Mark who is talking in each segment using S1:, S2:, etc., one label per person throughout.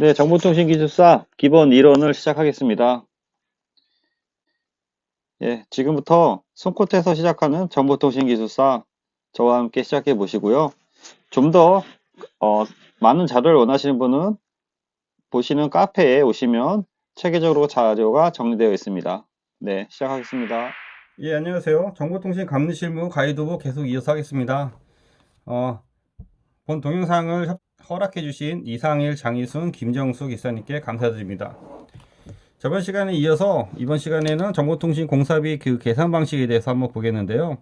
S1: 네, 정보통신기술사 기본 이론을 시작하겠습니다. 예, 지금부터 손끝에서 시작하는 정보통신기술사 저와 함께 시작해 보시고요. 좀더 어, 많은 자료를 원하시는 분은 보시는 카페에 오시면 체계적으로 자료가 정리되어 있습니다. 네, 시작하겠습니다.
S2: 예, 안녕하세요. 정보통신 감리실무 가이드북 계속 이어서 하겠습니다. 어, 본 동영상을 협- 허락해주신 이상일, 장희순, 김정수 기사님께 감사드립니다. 저번 시간에 이어서 이번 시간에는 정보통신 공사비 그 계산 방식에 대해서 한번 보겠는데요.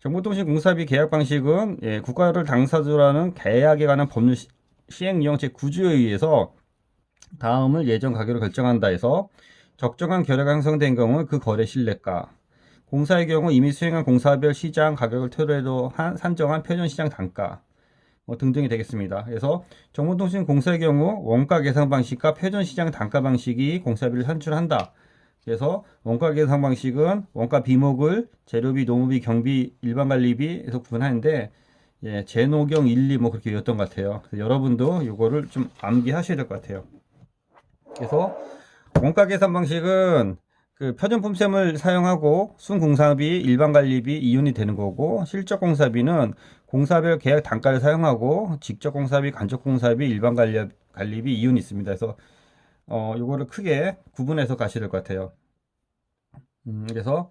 S2: 정보통신 공사비 계약 방식은 예, 국가를 당사자로 하는 계약에 관한 법률 시- 시행령 제9조에 의해서 다음을 예정 가격으로 결정한다 해서 적정한 거래가 형성된 경우 그 거래 신뢰가, 공사의 경우 이미 수행한 공사별 시장 가격을 토대로 한, 산정한 표준 시장 단가 뭐 등등이 되겠습니다. 그래서 정보통신 공사의 경우 원가 계산 방식과 표준 시장 단가 방식이 공사비를 산출한다. 그래서 원가 계산 방식은 원가 비목을 재료비, 노무비, 경비, 일반 관리비에서 구분하는데 예, 제노경 1, 2 뭐 그렇게 외웠던 것 같아요. 여러분도 이거를 좀 암기하셔야 될 것 같아요. 그래서 원가 계산 방식은 그 표준 품셈을 사용하고 순공사비, 일반 관리비 이윤이 되는 거고 실적 공사비는 공사별 계약 단가를 사용하고 직접 공사비, 간접 공사비, 일반 관리, 관리비 이윤이 있습니다. 그래서 어 요거를 크게 구분해서 가셔야 될 것 같아요. 음, 그래서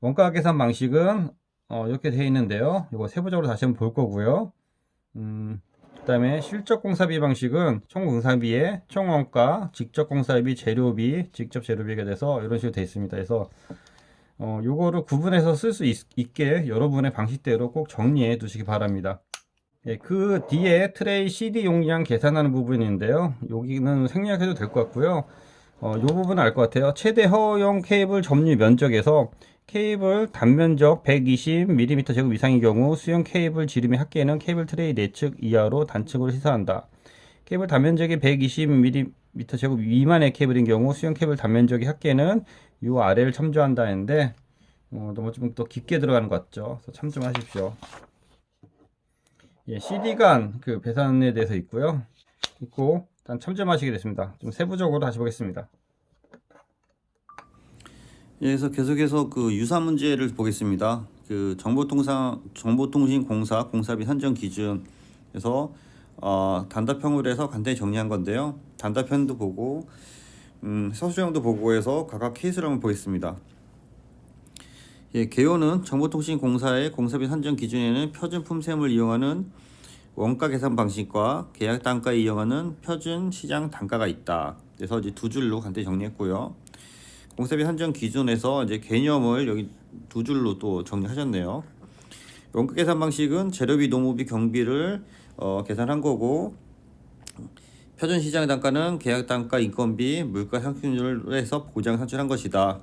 S2: 원가 계산 방식은 어 이렇게 되어 있는데요. 이거 세부적으로 다시 한번 볼 거고요. 음, 그 다음에 실적 공사비 방식은 총 공사비에 총 원가, 직접 공사비, 재료비, 직접 재료비가 돼서 이런 식으로 되어 있습니다. 그래서 어, 요거를 구분해서 쓸 수 있게 여러분의 방식대로 꼭 정리해 두시기 바랍니다. 예, 그 뒤에 트레이 CD 용량 계산하는 부분인데요. 여기는 생략해도 될 것 같고요. 어, 요 부분은 알 것 같아요. 최대 허용 케이블 점유 면적에서 케이블 단면적 120mm 제곱 이상의 경우 수용 케이블 지름의 합계는 케이블 트레이 내측 이하로 단층으로 시사한다. 케이블 단면적이 120mm 제곱 미만의 케이블인 경우 수용 케이블 단면적의 합계는 이 아래를 참조한다 했는데 어, 너무 좀 더 깊게 들어가는 것 같죠. 그래서 참좀 하십시오. 예, CD간 그 배산에 대해서 있고요. 있고 일단 참조하시게 됐습니다. 좀 세부적으로 다시 보겠습니다.
S3: 예, 그래서 계속해서 그 유사 문제를 보겠습니다. 그 정보통상 정보통신공사 공사비 산정 기준에서 어, 단답형으로 해서 간단히 정리한 건데요. 단답형도 보고 음, 서술형도 보고 해서 각각 케이스를 한번 보겠습니다. 예, 개요는 정보통신공사의 공사비 산정 기준에는 표준 품셈을 이용하는 원가 계산 방식과 계약 단가에 이용하는 표준 시장 단가가 있다. 그래서 이제 두 줄로 간단히 정리했고요. 공사비 산정 기준에서 이제 개념을 여기 두 줄로 또 정리하셨네요. 원가 계산 방식은 재료비, 노무비, 경비를 어, 계산한 거고 표준 시장 단가는 계약 단가, 인건비, 물가 상승률을 해서 보장 산출한 것이다.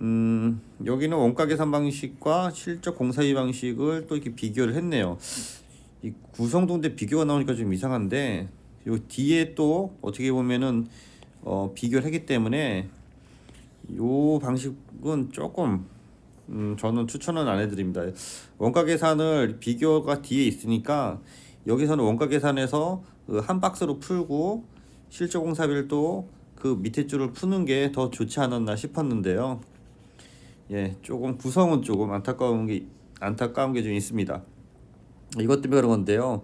S3: 음, 여기는 원가 계산 방식과 실적 공사비 방식을 또 이렇게 비교를 했네요. 이 구성도인데 비교가 나오니까 좀 이상한데 요 뒤에 또 어떻게 보면은 어, 비교를 했기 때문에 요 방식은 조금 음, 저는 추천은 안 해드립니다. 원가 계산을 비교가 뒤에 있으니까 여기서는 원가 계산에서 그한 박스로 풀고 실적 공사비를 또그 밑에 줄을 푸는 게 더 좋지 않았나 싶었는데요. 예, 조금 구성은 조금 안타까운 게 안타까운 게 좀 있습니다. 이것 때문에 그런 건데요.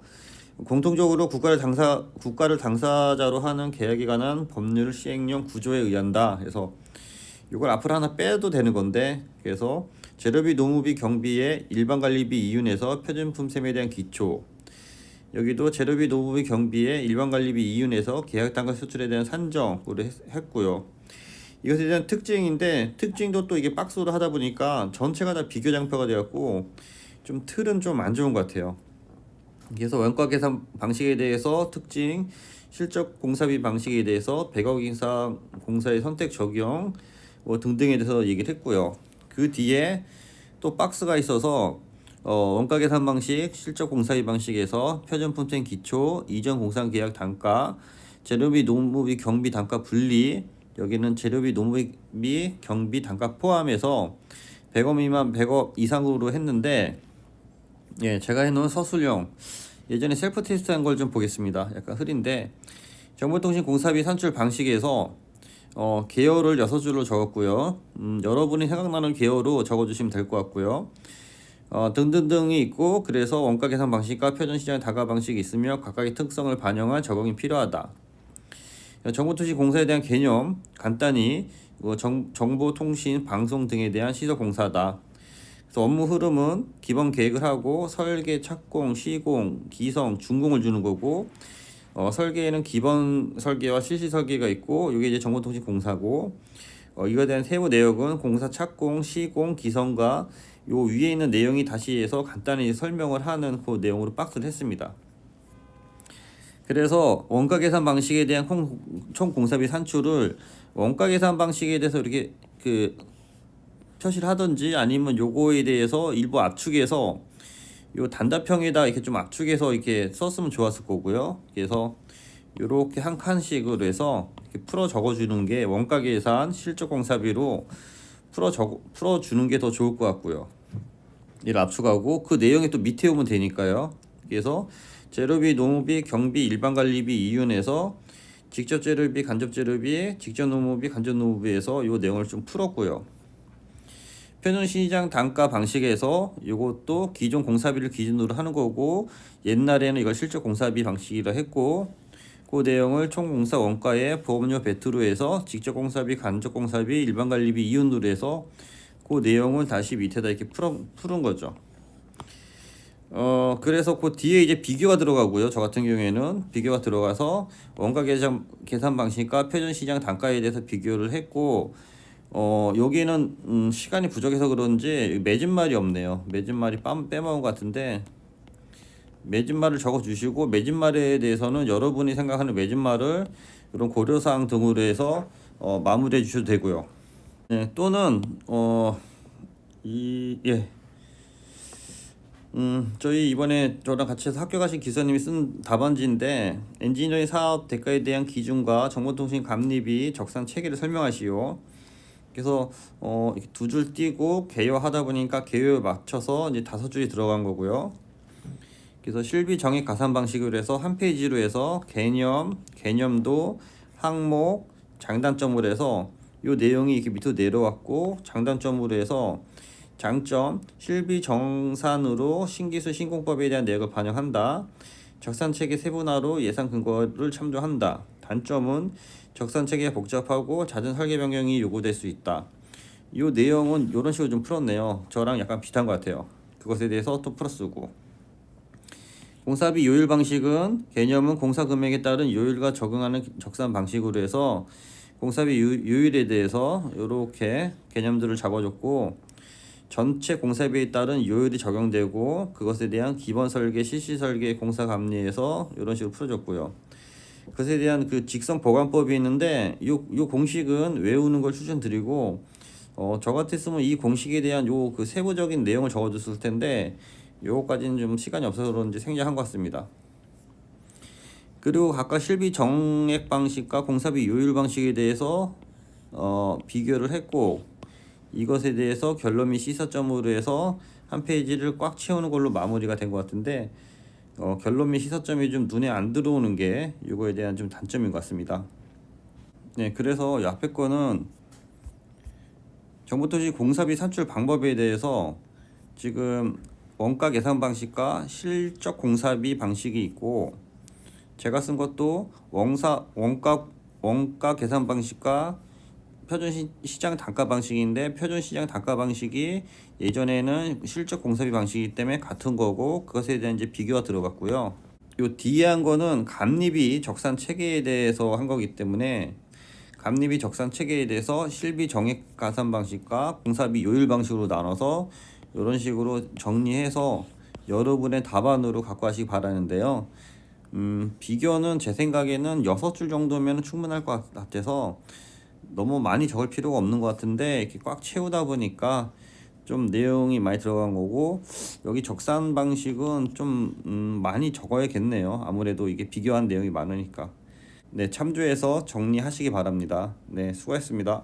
S3: 공통적으로 국가를 당사 국가를 당사자로 하는 계약에 관한 법률 시행령 구조에 의한다. 그래서 이걸 앞으로 하나 빼도 되는 건데 그래서 재료비, 노무비, 경비의 일반 관리비 이윤에서 표준 품셈에 대한 기초 여기도 재료비, 노무비, 경비의 일반 관리비 이윤에서 계약 단가 수출에 대한 산정으로 했- 했고요. 이것에 대한 특징인데 특징도 또 이게 박스로 하다 보니까 전체가 다 비교 장표가 되었고 좀 틀은 좀 안 좋은 것 같아요. 그래서 원가 계산 방식에 대해서 특징, 실적 공사비 방식에 대해서 100억 이상 공사의 선택 적용 뭐 등등에 대해서 얘기를 했고요. 그 뒤에 또 박스가 있어서 어, 원가 계산 방식, 실적 공사비 방식에서 표준 품셈 기초, 이전 공상 계약 단가, 재료비, 노무비, 경비 단가 분리, 여기는 재료비, 노무비, 경비 단가 포함해서 100억 미만, 100억 이상으로 했는데 예, 제가 해놓은 서술형 예전에 셀프 테스트한 걸 좀 보겠습니다. 약간 흐린데 정보통신 공사비 산출 방식에서 어, 계열을 6줄로 적었고요. 음, 여러분이 생각나는 계열로 적어주시면 될 것 같고요. 어, 등등등이 있고 그래서 원가 계산 방식과 표준 시장 다가 방식이 있으며 각각의 특성을 반영한 적용이 필요하다. 어, 정보통신 공사에 대한 개념 간단히 어, 정, 정보통신 방송 등에 대한 시설 공사다. 그래서 업무 흐름은 기본 계획을 하고 설계, 착공, 시공, 기성, 준공을 주는 거고 어, 설계에는 기본 설계와 실시 설계가 있고 이게 이제 정보통신 공사고 어, 이거에 대한 세부 내역은 공사 착공, 시공, 기성과 요 위에 있는 내용이 다시 해서 간단히 설명을 하는 그 내용으로 박스를 했습니다. 그래서 원가 계산 방식에 대한 총, 총 공사비 산출을 원가 계산 방식에 대해서 이렇게 그 표시를 하든지 아니면 요거에 대해서 일부 압축해서 요 단답형에다 이렇게 좀 압축해서 이렇게 썼으면 좋았을 거고요. 그래서 요렇게 한 칸씩으로 해서 풀어 적어주는 게 원가 계산 실적 공사비로 풀어 적어 풀어 주는 게 더 좋을 것 같고요. 이를 압축하고 그 내용이 또 밑에 오면 되니까요. 그래서 재료비, 노무비, 경비, 일반 관리비 이윤에서 직접 재료비, 간접 재료비, 직접 노무비, 간접 노무비에서 요 내용을 좀 풀었고요. 표준 시장 단가 방식에서 이것도 기존 공사비를 기준으로 하는 거고 옛날에는 이걸 실적 공사비 방식이라 했고 그 내용을 총 공사 원가에 보험료 배트로 해서 직접 공사비, 간접 공사비, 일반 관리비 이윤으로 해서 그 내용을 다시 밑에다 이렇게 풀어, 푸른 거죠. 어 그래서 그 뒤에 이제 비교가 들어가고요. 저 같은 경우에는 비교가 들어가서 원가 계산 계산 방식과 표준 시장 단가에 대해서 비교를 했고 어 여기는 음, 시간이 부족해서 그런지 매진말이 없네요. 매진말이 빰 빼먹은 것 같은데 매진말을 적어 주시고 매진말에 대해서는 여러분이 생각하는 매진말을 이런 고려사항 등으로 해서 어, 마무리해 주셔도 되고요. 네, 또는 어 이 예. 음, 저희 이번에 저랑 같이 해서 학교 가신 기사님이 쓴 답안지인데 엔지니어링 사업 대가에 대한 기준과 정보통신 감립이 적산 체계를 설명하시오. 그래서 어, 두 줄 띄고 개요하다 보니까 개요에 맞춰서 이제 다섯 줄이 들어간 거고요. 그래서 실비 정액 가산 방식으로 해서 한 페이지로 해서 개념, 개념도, 항목, 장단점으로 해서 요 내용이 이렇게 밑으로 내려왔고 장단점으로 해서 장점 실비 정산으로 신기술 신공법에 대한 내역을 반영한다. 적산체계 세분화로 예산 근거를 참조한다. 단점은 적산체계가 복잡하고 잦은 설계 변경이 요구될 수 있다. 이 내용은 이런 식으로 좀 풀었네요. 저랑 약간 비슷한 것 같아요. 그것에 대해서 또 풀어쓰고 공사비 요율 방식은 개념은 공사 금액에 따른 요율과 적응하는 적산 방식으로 해서 공사비 요- 요율에 대해서 이렇게 개념들을 잡아줬고 전체 공사비에 따른 요율이 적용되고 그것에 대한 기본 설계, 실시 설계, 공사 감리에서 이런 식으로 풀어줬고요. 그것에 대한 그 직선 보관법이 있는데 요, 요 공식은 외우는 걸 추천드리고 어, 저 같았으면 이 공식에 대한 요 그 세부적인 내용을 적어줬을 텐데 요거까지는 좀 시간이 없어서 그런지 생략한 것 같습니다. 그리고 각각 실비 정액 방식과 공사비 요율 방식에 대해서 어, 비교를 했고 이것에 대해서 결론 및 시사점으로 해서 한 페이지를 꽉 채우는 걸로 마무리가 된 것 같은데 어, 결론 및 시사점이 좀 눈에 안 들어오는 게 이거에 대한 좀 단점인 것 같습니다. 네, 그래서 이 앞에 거는 정보통신 공사비 산출 방법에 대해서 지금 원가 계산 방식과 실적 공사비 방식이 있고 제가 쓴 것도 원사 원가 원가 계산 방식과 표준 시, 시장 단가 방식인데 표준 시장 단가 방식이 예전에는 실적 공사비 방식이기 때문에 같은 거고 그것에 대한 이제 비교가 들어갔고요. 요 뒤에 한 거는 감립이 적산 체계에 대해서 한 거기 때문에 감립이 적산 체계에 대해서 실비 정액 가산 방식과 공사비 요율 방식으로 나눠서 이런 식으로 정리해서 여러분의 답안으로 갖고 가시기 바라는데요. 음, 비교는 제 생각에는 여섯 줄 정도면 충분할 것 같아서 너무 많이 적을 필요가 없는 것 같은데 이렇게 꽉 채우다 보니까 좀 내용이 많이 들어간 거고 여기 적산 방식은 좀 음, 많이 적어야겠네요. 아무래도 이게 비교한 내용이 많으니까. 네, 참조해서 정리하시기 바랍니다. 네, 수고했습니다.